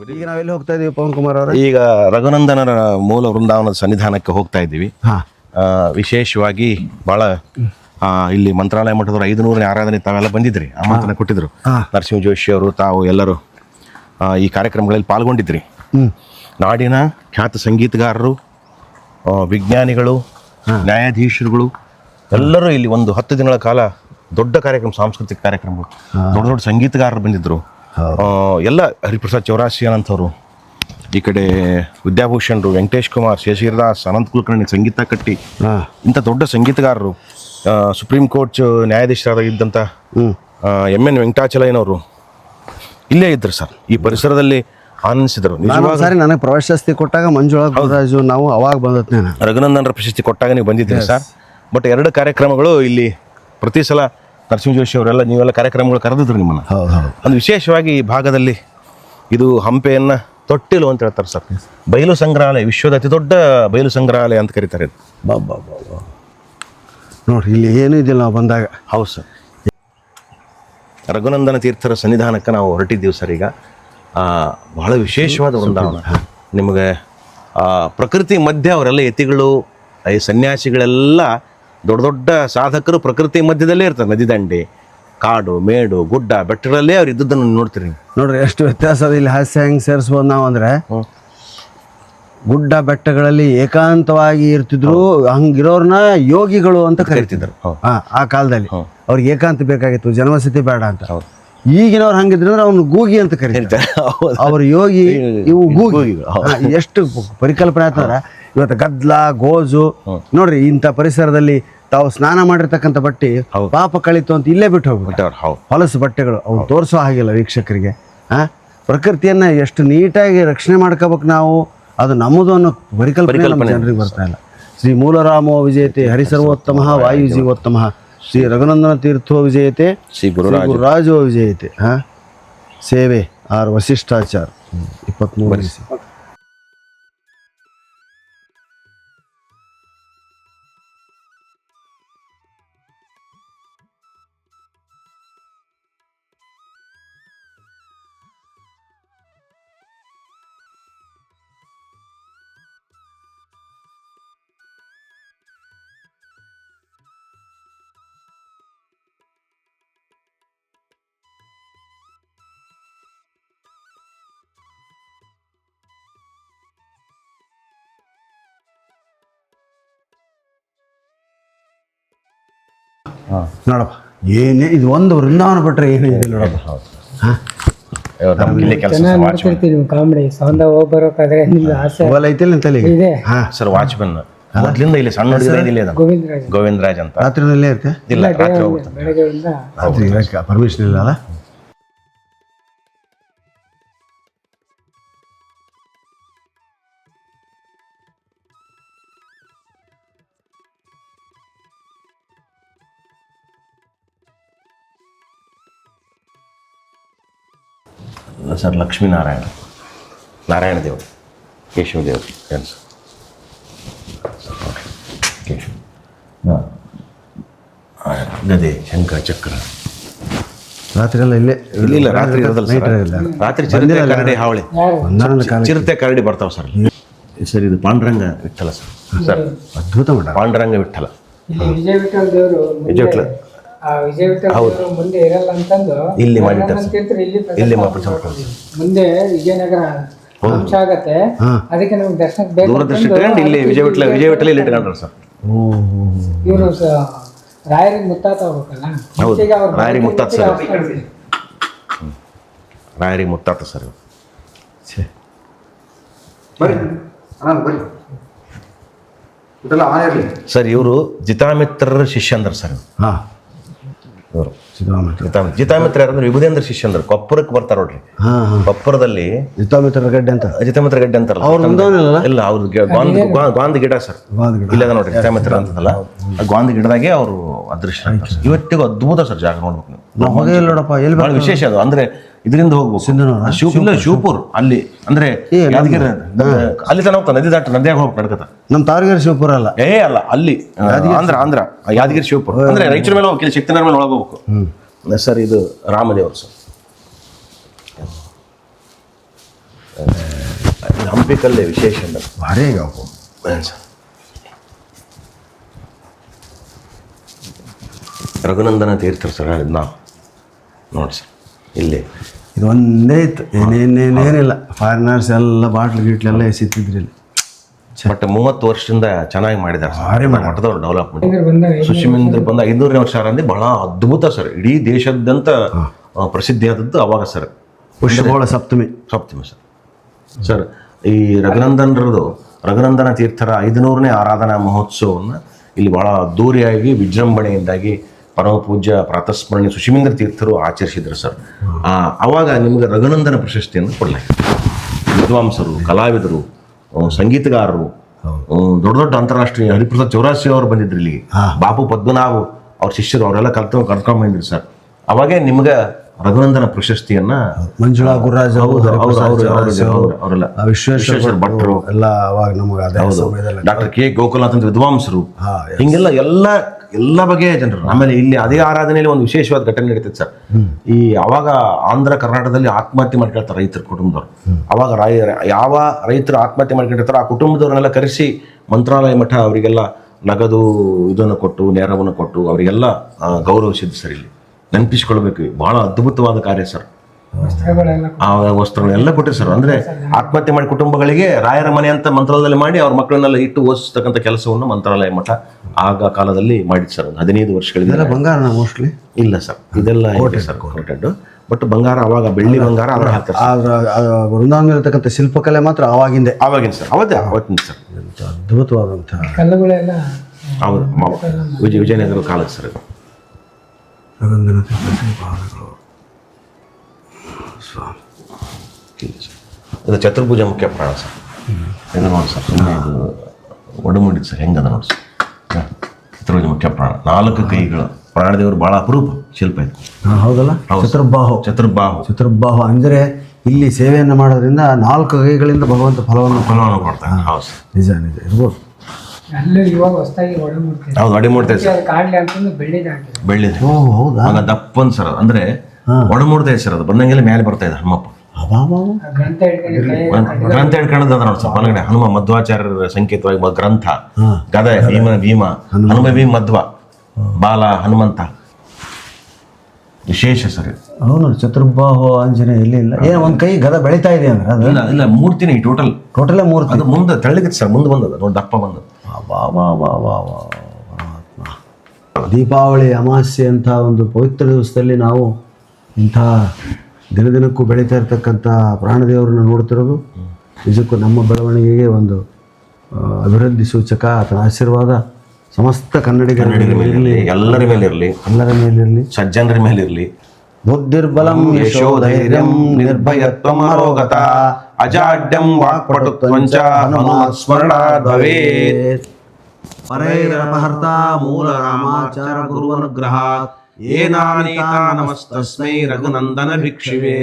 ಈಗ ನಾವೆಲ್ಲಿ ಹೋಗ್ತಾ ಇದೀವಿ ಪವನ್ ಕುಮಾರ್ ಅವರ? ಈಗ ರಘುನಂದನರ ಮೂಲ ವೃಂದಾವನದ ಸನ್ನಿಧಾನಕ್ಕೆ ಹೋಗ್ತಾ ಇದ್ದೀವಿ. ಆ, ವಿಶೇಷವಾಗಿ ಬಹಳ ಆ, ಇಲ್ಲಿ ಮಂತ್ರಾಲಯ ಮಠದವರು ಐದು ನೂರನೇ ಆರಾಧನೆ ತಾವೆಲ್ಲ ಬಂದಿದ್ರಿ. ಆಮಂತ್ರಣ ಕೊಟ್ಟಿದ್ರು. ನರಸಿಂಹ ಜೋಶಿ ಅವರು ತಾವು ಎಲ್ಲರೂ ಆ, ಈ ಕಾರ್ಯಕ್ರಮಗಳಲ್ಲಿ ಪಾಲ್ಗೊಂಡಿದ್ರಿ. ನಾಡಿನ ಖ್ಯಾತ ಸಂಗೀತಗಾರರು ಆ, ವಿಜ್ಞಾನಿಗಳು ನ್ಯಾಯಾಧೀಶರುಗಳು ಎಲ್ಲರೂ ಇಲ್ಲಿ ಒಂದು ಹತ್ತು ದಿನಗಳ ಕಾಲ ದೊಡ್ಡ ಕಾರ್ಯಕ್ರಮ ಸಾಂಸ್ಕೃತಿಕ ಕಾರ್ಯಕ್ರಮಗಳು ದೊಡ್ಡ ದೊಡ್ಡ ಸಂಗೀತಗಾರರು ಬಂದಿದ್ದರು ಆ, ಎಲ್ಲ ಹರಿಪ್ರಸಾದ್ ಚೌರಾಸಿ ಅನ್ನಂಥವ್ರು ಈ ಕಡೆ ವಿದ್ಯಾಭೂಷಣರು ವೆಂಕಟೇಶ್ ಕುಮಾರ್ ಶೇಷಿರದಾಸ್ ಅನಂತ್ ಕುಲಕರ್ಣಿ ಸಂಗೀತ ಕಟ್ಟಿ ಹಾ. ಇಂಥ ದೊಡ್ಡ ಸಂಗೀತಗಾರರು. ಸುಪ್ರೀಂ ಕೋರ್ಟ್ ಹ್ಮ್. ಎಂ ಎನ್ ವೆಂಕಟಾಚಲಯ್ಯನವರು. ಇಲ್ಲೇ ಇದ್ರು ಸರ್. ಈ ಪರಿಸರದಲ್ಲಿ ಆನಂದಿಸಿದರು. ಒಂದ್ಸಾರಿ ನನಗೆ ಪ್ರಶಸ್ತಿ ಕೊಟ್ಟಾಗ ಮಂಜುಳಾ ಗುರುರಾಜು ನಾವು ಅವಾಗ ಬಂದತ್ನೇನ ರಘುನಂದನರ ಪ್ರಶಸ್ತಿ ಕೊಟ್ಟಾಗ ನೀವು ಬಂದಿದ್ದೀರಿ ಸರ್? ಬಟ್ ಎರಡು ಕಾರ್ಯಕ್ರಮಗಳು ಇಲ್ಲಿ ಪ್ರತಿ ಸಲ ನರಸಿಂಹ ಜೋಶಿ ಅವರೆಲ್ಲ ನೀವೆಲ್ಲ ಕಾರ್ಯಕ್ರಮಗಳು ಕರೆದಿದ್ರು ನಿಮ್ಮನ್ನು. ಹೌದು ಹೌದು. ಒಂದು ವಿಶೇಷವಾಗಿ ಈ ಭಾಗದಲ್ಲಿ ಇದು ಹಂಪೆಯನ್ನು ತೊಟ್ಟಿಲು ಅಂತ ಹೇಳ್ತಾರೆ ಸರ್. ಬಯಲು ಸಂಗ್ರಹಾಲಯ ವಿಶ್ವದ ಅತಿ ದೊಡ್ಡ ಬಯಲು ಸಂಗ್ರಹಾಲಯ ಅಂತ ಕರೀತಾರೆ ಇದು. ಬಾ ಬಾ ಬಾ ಬಾ. ನೋಡ್ರಿ ಇಲ್ಲಿ ಏನೂ ಇದಿಲ್ಲ ನಾವು ಬಂದಾಗ. ಹೌದು ಸರ್. ರಘುನಂದನ ತೀರ್ಥರ ಸನ್ನಿಧಾನಕ್ಕೆ ನಾವು ಹೊರಟಿದ್ದೀವಿ ಸರ್ ಈಗ. ಬಹಳ ವಿಶೇಷವಾದ ವೃಂದಾವನ. ನಿಮಗೆ ಆ, ಪ್ರಕೃತಿ ಮಧ್ಯೆ ಅವರೆಲ್ಲ ಯತಿಗಳು ಈ ಸನ್ಯಾಸಿಗಳೆಲ್ಲ ದೊಡ್ಡ ದೊಡ್ಡ ಸಾಧಕರು ಪ್ರಕೃತಿ ಮಧ್ಯದಲ್ಲೇ ಇರ್ತಾರೆ ನದಿ ದಂಡೆ ಕಾಡು ಮೇಡು ಗುಡ್ಡ ಬೆಟ್ಟಗಳಲ್ಲೇ ಅವ್ರು ಇದ್ದದ್ದನ್ನು ನೋಡ್ತೀರಿ. ನೋಡ್ರಿ ಎಷ್ಟು ವ್ಯತ್ಯಾಸ ಅದ ಇಲ್ಲಿ ಹಾಸ್ಯ ಹೆಂಗೆ ಸೇರಿಸ್ಬೋದು ನಾವು ಅಂದ್ರೆ ಗುಡ್ಡ ಬೆಟ್ಟಗಳಲ್ಲಿ ಏಕಾಂತವಾಗಿ ಇರ್ತಿದ್ರು ಹಂಗಿರೋರ್ನ ಯೋಗಿಗಳು ಅಂತ ಕರಿತಿದ್ರು. ಆ ಕಾಲದಲ್ಲಿ ಅವ್ರಿಗೆ ಏಕಾಂತ ಬೇಕಾಗಿತ್ತು ಜನವಸತಿ ಬೇಡ ಅಂತ. ಈಗಿನವ್ರು ಹಂಗಿದ್ರೆ ಅಂದ್ರೆ ಅವ್ನು ಗೂಗಿ ಅಂತ ಕರೀತಾರೆ. ಅವ್ರ ಯೋಗಿ ಇವು ಗೂಗಿ ಎಷ್ಟು ಪರಿಕಲ್ಪನೆ ಆಯ್ತಂದ್ರೆ ಇವತ್ತು ಗದ್ಲ ಗೋಜು ನೋಡ್ರಿ ಇಂಥ ಪರಿಸರದಲ್ಲಿ ತಾವು ಸ್ನಾನ ಮಾಡಿರ್ತಕ್ಕಂಥ ಬಟ್ಟೆ ಪಾಪ ಕಳಿತು ಅಂತ ಇಲ್ಲೇ ಬಿಟ್ಟು ಹೋಗ್ಬಿಟ್ಟು ಹೊಲಸು ಬಟ್ಟೆಗಳು ಅವ್ರು ತೋರಿಸೋ ಹಾಗಿಲ್ಲ ವೀಕ್ಷಕರಿಗೆ. ಆ? ಪ್ರಕೃತಿಯನ್ನ ಎಷ್ಟು ನೀಟಾಗಿ ರಕ್ಷಣೆ ಮಾಡ್ಕೋಬೇಕು ನಾವು ಅದು ನಮ್ಮದು ಅನ್ನೋ ಪರಿಕಲ್ಪನೆ ಜನರಿಗೆ ಬರ್ತಾ ಇಲ್ಲ. ಶ್ರೀ ಮೂಲರಾಮೋ ವಿಜಯತೆ ಹರಿಸರ್ವೋತ್ತಮ ವಾಯು ಜೀವೋತ್ತಮ. ಶ್ರೀ ರಘುನಂದನ ತೀರ್ಥೋ ವಿಜಯತೆ ಶ್ರೀ ಗುರುರಾಜ. ವಿಜಯತೆ. ಹಾ ಸೇವೆ ಆರ್ ವಶಿಷ್ಠಾಚಾರ ಇಪ್ಪತ್ಮೂರು ನೋಡಪ್ಪ ಏನೇ ಇದು ಒಂದು ವೃಂದಾವನ ಬಿಟ್ರೆ ಏನು ಇದೆ ನೋಡಪ್ಪ. ಕಾಮಿಡಿ ಸೌಂದ ಹೋಗಿ ಬರೋಕಾದ್ರೆ ನಿಮ್ದು ಆಸೆ. ಐತಿಲ್ಲ ಇದೆ. ಹಾ. ಸರ್ ವಾಚ್ಮನ್ ಮೊದ್ಲಿಂದ ಇಲ್ಲಿ ಸಣ್ಣ ಹುಡುಗರ ಇಲ್ಲಿ ಅದ ಗೋವಿಂದರಾಜ್. ಗೋವಿಂದರಾಜ್ ಅಂತ. ರಾತ್ರಿನಲ್ಲೇ ಇರುತ್ತೆ? ಇಲ್ಲ ರಾತ್ರಿ ಪರ್ಮಿಷನ್ ಇಲ್ಲ ಅಲ್ಲ ಸರ್ ಲಕ್ಷ್ಮೀನಾರಾಯಣ ನಾರಾಯಣ ದೇವರು ಕೇಶವ ದೇವರು ಏನು ಸರ್? ಕೇಶವ. ಹಾಂ. ಗದೆ ಶಂಖ ಚಕ್ರ. ರಾತ್ರಿ ಎಲ್ಲ ಇಲ್ಲೇ ಇಲ್ಲ ರಾತ್ರಿ ಇರೋದಲ್ಲ ಸರ್. ರಾತ್ರಿ ಚಿರತೆ ಕರಡಿ ಹಾವಳಿ. ಚಿರತೆ ಕರಡಿ ಬರ್ತಾವ ಸರ್. ಸರ್ ಇದು ಪಾಂಡುರಂಗ ವಿಠಲ ಸರ್. ಸರ್. ಅದ್ಭುತ ಪಾಂಡುರಂಗ ವಿಠಲ ವಿಜಯ ವಿಠಲ್ ವಿಜಯ ಮುಂದೆ ಇರಲ್ಲ ಅಂತಂದು ಇಲ್ಲಿ. ಇಲ್ಲಿ ಮುಂದೆ ವಿಜಯನಗರ ಅಂಶ ಆಗತ್ತೆ. ಅದಕ್ಕೆ ನಮ್ಗೆ ದರ್ಶನಕ್ಕೆ ಬೇಕು ಇಟ್ಕೊಂಡು ಇಲ್ಲಿ ವಿಜಯ ವಿಟ್ಲ ವಿಜಯ ಇಲ್ಲಿ ಇಟ್ಕೊಂಡ್ರು ಸರ್. ಓ ಇವರು ರಾಯರಿಗೆ ಮುತ್ತಾತ ಹೋಗ್ಬೇಕಲ್ಲ? ಹೌದು. ರಾಯರಿಗೆ ಮುತ್ತಾತ ಸರ್. ರಾಯರಿಗೆ ಮುತ್ತಾತ ಸರ್ ಸರ್ ಇವರು ಜಿತಾಮಿತ್ರರ ಶಿಷ್ಯಂದ್ರ ಸರ್ ಹಾಂ. ಇವರು. ಜಿತಾಮಿತ್ರ ಜಿತಾಮಿತ್ರ ಯಾರಂದ್ರೆ ವಿಭುದೇಂದ್ರ ಶಿಷ್ಯಂದ್ರ. ಕೊಪ್ಪರಕ್ಕೆ ಬರ್ತಾರ ನೋಡ್ರಿ. ಕೊಪ್ಪರದಲ್ಲಿ ಜಿತಾಮಿತ್ರ ಗಡ್ಡೆ ಅಂತ. ಜಿತಾಮಿತ್ರ ಗಡ್ಡೆ ಅಂತಾರಲ್ಲ. ಅವ್ರು ಇಲ್ಲ ಅವ್ರ ಗಾಂಧ ಗಾಂಧ ಗಿಡ ಸರ್. ಇಲ್ಲದ ನೋಡ್ರಿ ಜಿತಾಮಿತ್ರ ಅಂತದಲ್ಲ. ಆ ಗಾಂಧ ಗಿಡದಾಗೆ ಅವರು ಅದೃಷ್ಟ ಇವತ್ತಿಗೂ ಅದ್ಭುತ ಸರ್ ಜಾಗ ನೋಡ್ಬೇಕು ನೀವು. ನಾವು ಹೋಗೇ ಇಲ್ಲ ನೋಡಪ್ಪ ಎಲ್ಲಿ ಬಹಳ ವಿಶೇಷ ಅದು. ಅಂದ್ರೆ ಇದರಿಂದ ಹೋಗ್ಬೋದು. ಸಿಂಧನ ಶಿವ ಇಲ್ಲ ಶಿವಪುರ್ ಅಲ್ಲಿ ಅಂದ್ರೆ ಯಾದಗಿರಿ ಅಲ್ಲಿ ತನಕ ಹೋಗ್ತಾನೆ ನದಿ ದಾಟ ನದಿಯಾಗ ಹೋಗಿ ನಡ್ಕತ. ನಮ್ಮ ತಾರಗಿರಿ ಶಿವಪುರ ಅಲ್ಲ? ಏ ಅಲ್ಲ ಅಲ್ಲಿ ಆಂಧ್ರ ಆಂಧ್ರ ಯಾದಗಿರಿ ಶಿವಪುರ. ಅಂದ್ರೆ ರೈತರ ಮೇಲೆ ಹೋಗ್ಬೇಕು ಶಕ್ತಿನಗರ ಮೇಲೆ ಒಳಗೆ ಹೋಗ್ಬೇಕು. ಸರ್ ಇದು ರಾಮದೇವರು ಸರ್. ಹಂಪಿಕಲ್ಲೇ ಹಂಪಿ ಕಲ್ಲೇ ವಿಶೇಷ ಭಾರಿ ಸರ್. ರಘುನಂದನ ತೀರ್ಥರು ಸರ್ ಹೇಳಿದ್ ನಾವು ನೋಡಿ ಸರ್. ಇಲ್ಲಿ. ಇದು ಒಂದೇ ಇತ್ತು. ಏನೇನೇನೇನಿಲ್ಲ ಫಾರಿನರ್ಸ್ ಎಲ್ಲ ಬಾಟ್ಲು ಗೀಟ್ಲೆಲ್ಲ ಎಸಿತಿದ್ರಿ ಇಲ್ಲಿ. ಬಟ್ ಮೂವತ್ತು ವರ್ಷದಿಂದ ಚೆನ್ನಾಗಿ ಮಾಡಿದ್ದಾರೆ ಭಾರಿ ಸರ್ ಮಠದವ್ರು ಡೆವಲಪ್ಮೆಂಟ್ ಸುಶಿಮಿಂದ ಸುಶಿಮೇಂದ್ರ ಬಂದ ಐನೂರನೇ ವರ್ಷ ಅಂದ್ರೆ ಬಹಳ ಅದ್ಭುತ ಸರ್. ಇಡೀ ದೇಶದಂತ ಪ್ರಸಿದ್ಧಿಯಾದದ್ದು ಅವಾಗ ಸರ್. ಪುಷ್ಪಗೋಳ ಸಪ್ತಮಿ. ಸಪ್ತಮಿ ಸರ್. ಸರ್ ಈ ರಘುನಂದನರದು ರಘುನಂದನ ತೀರ್ಥರ ಐದುನೂರನೇ ಆರಾಧನಾ ಮಹೋತ್ಸವವನ್ನು ಇಲ್ಲಿ ಬಹಳ ಅದ್ದೂರಿಯಾಗಿ ವಿಜೃಂಭಣೆಯಿಂದಾಗಿ ಪರಮ ಪೂಜ್ಯ ಪ್ರಾತಸ್ಮರಣಿ ಸುಶಿಮೇಂದ್ರ ತೀರ್ಥರು ಆಚರಿಸಿದ್ರು ಸರ್. ಆ, ಅವಾಗ ನಿಮಗೆ ರಘುನಂದನ ಪ್ರಶಸ್ತಿಯನ್ನು ಕೊಡಲಾಗಿದೆ ವಿದ್ವಾಂಸರು ಕಲಾವಿದರು ಸಂಗೀತಗಾರರು ದೊಡ್ಡ ದೊಡ್ಡ ಅಂತಾರಾಷ್ಟ್ರೀಯ ಹರಿಪ್ರಸಾದ್ ಚೌರಾಸಿ ಅವರು ಬಂದಿದ್ರು ಇಲ್ಲಿ. ಬಾಪು ಪದ್ಮನಾಭ್ ಅವ್ರ ಶಿಷ್ಯರು ಅವರೆಲ್ಲ ಕಲ್ತು ಕರ್ಕೊಂಡ್ ಬಂದಿದ್ರು ಸರ್. ಅವಾಗೇ ನಿಮ್ಗೆ ರಘುನಂದನ ಪ್ರಶಸ್ತಿಯನ್ನ ಮಂಜುಳಾ ಗುರುರಾಜ್ ಅವರೆಲ್ಲ. ವಿಶ್ವೇಶ್ವರ ಭಟ್ರು. ಎಲ್ಲ ಅವಾಗ ನಮಗೆ ಅದೇ ಸಮಯದಲ್ಲಿ ಡಾಕ್ಟರ್ ಕೆ ಗೋಕುಲನಾಥ್ ಅಂತ ವಿದ್ವಾಂಸರು. ಹಿಂಗೆಲ್ಲ ಎಲ್ಲ ಎಲ್ಲ ಬಗೆಯ ಜನರು. ಆಮೇಲೆ ಇಲ್ಲಿ ಅದೇ ಆರಾಧನೆಯಲ್ಲಿ ಒಂದು ವಿಶೇಷವಾದ ಘಟನೆ ನಡೀತದೆ ಸರ್. ಈ ಅವಾಗ ಆಂಧ್ರ ಕರ್ನಾಟಕದಲ್ಲಿ ಆತ್ಮಹತ್ಯೆ ಮಾಡ್ಕೊಳ್ತಾರೆ ರೈತರ ಕುಟುಂಬದವ್ರು. ಅವಾಗ ರಾಯ ಯಾವ ರೈತರು ಆತ್ಮಹತ್ಯೆ ಮಾಡ್ಕೊಂಡಿರ್ತಾರೋ ಆ ಕುಟುಂಬದವ್ರನ್ನೆಲ್ಲ ಕರೆಸಿ ಮಂತ್ರಾಲಯ ಮಠ ಅವರಿಗೆಲ್ಲ ನಗದು ಇದನ್ನು ಕೊಟ್ಟು ನೆರವನ್ನು ಕೊಟ್ಟು ಅವರಿಗೆಲ್ಲ ಗೌರವಿಸಿದ್ದು ಸರ್ ಇಲ್ಲಿ. ನೆನಪಿಸ್ಕೊಳ್ಬೇಕು. ಬಹಳ ಅದ್ಭುತವಾದ ಕಾರ್ಯ ಸರ್. ವಸ್ತ್ರಗಳೆಲ್ಲ ಆ ವಸ್ತ್ರಗಳೆಲ್ಲ ಕೊಟ್ಟಿರಿ ಸರ್. ಅಂದ್ರೆ ಆತ್ಮಹತ್ಯೆ ಮಾಡಿ ಕುಟುಂಬಗಳಿಗೆ ರಾಯರ ಮನೆ ಅಂತ ಮಂತ್ರಾಲಯದಲ್ಲಿ ಮಾಡಿ ಅವ್ರ ಮಕ್ಕಳನ್ನೆಲ್ಲ ಇಟ್ಟು ಓದಿಸ್ತಕ್ಕಂಥ ಕೆಲಸವನ್ನು ಮಂತ್ರಾಲಯ ಮಠ ಆಗ ಕಾಲದಲ್ಲಿ ಮಾಡಿದ್ ಸರ್. ಒಂದು ಹದಿನೈದು ವರ್ಷಗಳಿಂದ ಬಂಗಾರ ಮೋಸ್ಟ್ಲಿ ಇಲ್ಲ ಸರ್. ಇದೆಲ್ಲ ಇದೆ ಸರ್ ಕೋಟೆಡ್ ಬಟ್ ಬಂಗಾರ ಅವಾಗ ಬೆಳ್ಳಿ ಬಂಗಾರ ಅದ್ರ ಹಾಕ್ತಾರೆ ಇರತಕ್ಕಂಥ ಶಿಲ್ಪಕಲೆ ಮಾತ್ರ ಅವಾಗಿಂದ. ಅವಾಗಿನ ಸರ್. ಅವತ್ತೇ ಅವತ್ತಿನ ಸರ್. ಅದ್ಭುತವಾದಂತಹ ಕಲ್ಲುಗಳೆಲ್ಲ ಹೌದು ವಿಜಯ ವಿಜಯನಗರ ಕಾಲಕ್ಕೆ ಸರ್ ರಘುನಂದನ ತೀರ್ಥ ಶ್ರೀಪಾದಗಳು ಸ್ವಾಮಿ. ಇದು ಚತುರ್ಭುಜ ಮುಖ್ಯ ಪ್ರಾಣ ಸರ್ ಇದು ನೋಡಿ ಸರ್ ಸುಮ್ಮನೆ ಇದು ಒಡಮುಡಿದ್ ಸರ್ ಹೆಂಗದ ನೋಡಿ ಸರ್ ಹ. ಚತುರ್ಭುಜ ಮುಖ್ಯ ಪ್ರಾಣ ನಾಲ್ಕು ಕೈಗಳು ಪ್ರಾಣದೇವರು ಬಹಳ ಅಪರೂಪ ಶಿಲ್ಪ ಇದು ಹೌದಲ್ಲ? ಚತುರ್ಬಾಹು ಚತುರ್ಬಾಹು ಚತುರ್ಬಾಹು ಅಂದರೆ ಇಲ್ಲಿ ಸೇವೆಯನ್ನು ಮಾಡೋದ್ರಿಂದ ನಾಲ್ಕು ಕೈಗಳಿಂದ ಭಗವಂತ ಫಲವನ್ನು ಫಲವನ್ನು ಕೊಡ್ತಾರೆ ಹೌದು. ನಿಜ ನಿಜ. ಇರ್ಬೋದು. ಹೌದು ಅಂತಂದು ಬೆಳ್ಳಿದ ಹೌದಾ? ಆಗ ದಪ್ಪನ್ ಸರ್ ಅಂದ್ರೆ ಒಡಮೂಡ್ತಾ ಸರ್ ಅದು. ಬಂದಂಗೆಲ್ಲ ಮೇಲೆ ಬರ್ತಾ ಇದೆ ಹನುಮಪ್ಪ. ಗ್ರಂಥ ಹಿಡ್ಕೊಂಡದ ಕೈ ಒಂದ್ ಗ್ರಂಥ ಹಿಡ್ಕೊಳ್ಳೋದು ಅದ ನೋಡಿ ಸರ್. ಒಳಗಡೆ ಹನುಮ ಮಧ್ವಾಚಾರ್ಯರ ಸಂಕೇತವಾಗಿ ಗ್ರಂಥ. ಗದ ಭೀಮ ಭೀಮ ಹನುಮ ಭೀಮ ಮಧ್ವ ಬಾಲ ಹನುಮಂತ. ವಿಶೇಷ ಸರ್ ಅವನು ಚತುರ್ಬಾಹು ಆಂಜನೇಯ ಇಲ್ಲಿ. ಇಲ್ಲ ಏನು ಒಂದು ಕೈ ಗದ ಬೆಳೀತಾ ಇದೆ ಅಂದ್ರೆ ಇಲ್ಲ ಇಲ್ಲ ಮೂರ್ತಿನಿ ಟೋಟಲ್ ಟೋಟಲೇ ಮೂರ್ತಿ. ಅದು ಮುಂದೆ ತೆಳ್ಳಗಿತ್ತು ಸರ್ ಮುಂದೆ ಬಂದದ ನೋಡಿ ದಪ್ಪ ಬಂದದ ಅಬಾಬಾಬಾಬಾಬಾ. ಪರಮಾತ್ಮ. ದೀಪಾವಳಿ ಅಮಾವಾಸ್ಯೆ ಅಂತ ಒಂದು ಪವಿತ್ರ ದಿವಸದಲ್ಲಿ ನಾವು ಇಂಥ ದಿನ ದಿನಕ್ಕೂ ಬೆಳೀತಾ ಇರ್ತಕ್ಕಂಥ ಪ್ರಾಣದೇವರನ್ನು ನೋಡ್ತಿರೋದು. ನಿಜಕ್ಕೂ ನಮ್ಮ ಬೆಳವಣಿಗೆಗೆ ಒಂದು ಅಭಿವೃದ್ಧಿ ಸೂಚಕ ಆತನ ಆಶೀರ್ವಾದ ಸಮಸ್ತ ಕನ್ನಡಿಗರ ಮೇಲೆ ಇರಲಿ. ಎಲ್ಲರ ಮೇಲೆ ಇರಲಿ. ಎಲ್ಲರ ಮೇಲಿರಲಿ ಸಜ್ಜನರ ಮೇಲೆ ಇರಲಿ. ಬುದ್ಧಿರ್ಬಲಂ ಯಶೋಧೈರ್ಯಂ ಧೈರ್ಯಂ ನಿರ್ಭಯತ್ವ ಅಜಾಡ್ಯಂ ವಾಕ್ಪಟುತ್ವಂಚ ಹನುಮ ಸ್ಮರಣ ಭವೇತ್ ಪರೈರಪಹರ್ತ ಮೂಲ ರಾಮಾಚಾರ ಗುರುವನುಗ್ರಹಾತ್ ಏನಾನೀತಾ ನಮಸ್ತಸ್ಮೈ ರಘುನಂದನ ಭಿಕ್ಷುವೇ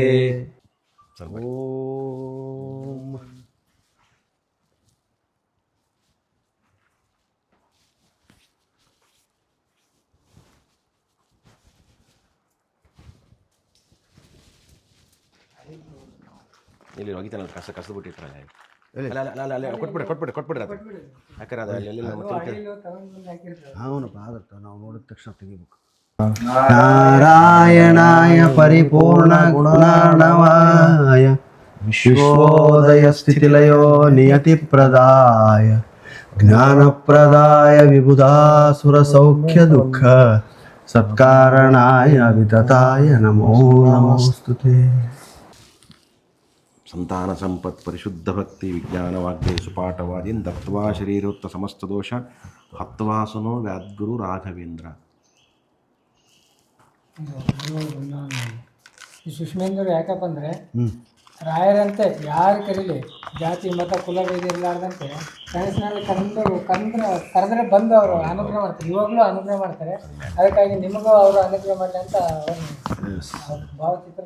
ಇಲ್ಲಿ ಒಗಿತಾನಲ್ಲ ಕಸ ಕಸ ಬಿಟ್ಟಿರ್ತಾರೆ ಅಲ್ಲ ಅಲ್ಲ ಅಲ್ಲ ಅಲ್ಲ ಕೊಟ್ಬಿಡಿ ಕೊಟ್ಬಿಡಿ ಕೊಟ್ಬಿಡ್ರಿ ಅದು ಯಾಕಂದ್ರೆ ಅದು ಅಲ್ಲಿ ಎಲ್ಲಿ ಮತ್ತೆ ಅಡಿಲು ತಗೊಂಡ್ ಬಂದು ಹಾಕಿರ್ತಾರೆ ಅವನಪ್ಪ ಆಗತ್ತ ನಾವು ನೋಡಿದ ತಕ್ಷಣ ತೆಗಿಬೇಕು ನಾರಾಯಣಾಯ ಪರಿಪೂರ್ಣ ಗುಣಾಣವಾಯ ವಿಶ್ವೋದಯ ಸ್ಥಿತಿಲಯೋ ನಿಯತಿ ಪ್ರದಾಯ ಜ್ಞಾನಪ್ರದಾಯ ವಿಬುಧಾಸುರ ಸೌಖ್ಯ ದುಃಖ ಸತ್ಕಾರಣಾಯ ವಿತತಾಯ ನಮೋ ನಮೋಸ್ತುತೆ ಸಂತಾನ ಸಂಪತ್ ಪರಿಶುದ್ಧ ಭಕ್ತಿ ವಿಜ್ಞಾನ ವಾಗ್ದೇ ಸುಪಾಠವಾದಿನ್ ದತ್ವಾ ಶರೀರೋಕ್ತ ಸಮಸ್ತ ದೋಷ ಹತ್ವಾಸುನೋ ವ್ಯಾದ್ಗುರು ರಾಘವೇಂದ್ರ. ಈ ಸುಷ್ಮೇಂದ್ರ ಯಾಕಪ್ಪ ಅಂದ್ರೆ ರಾಯರಂತೆ ಯಾರು ಕರೀಲಿ ಜಾತಿ ಮತ ಕುಲ ಭೇದ ಇರಲಾರ್ದಂತೆ ಕನಸಿನಲ್ಲಿ ಕರೆದು ಕಂದ್ರ ಕರೆದ್ರೆ ಬಂದು ಅವರು ಅನುಗ್ರಹ ಮಾಡ್ತಾರೆ. ಇವಾಗಲೂ ಅನುಗ್ರಹ ಮಾಡ್ತಾರೆ. ಅದಕ್ಕಾಗಿ ನಿಮಗೂ ಅವರು ಅನುಗ್ರಹ ಮಾಡಲಿ ಅಂತ ಭಾವಚಿತ್ರ.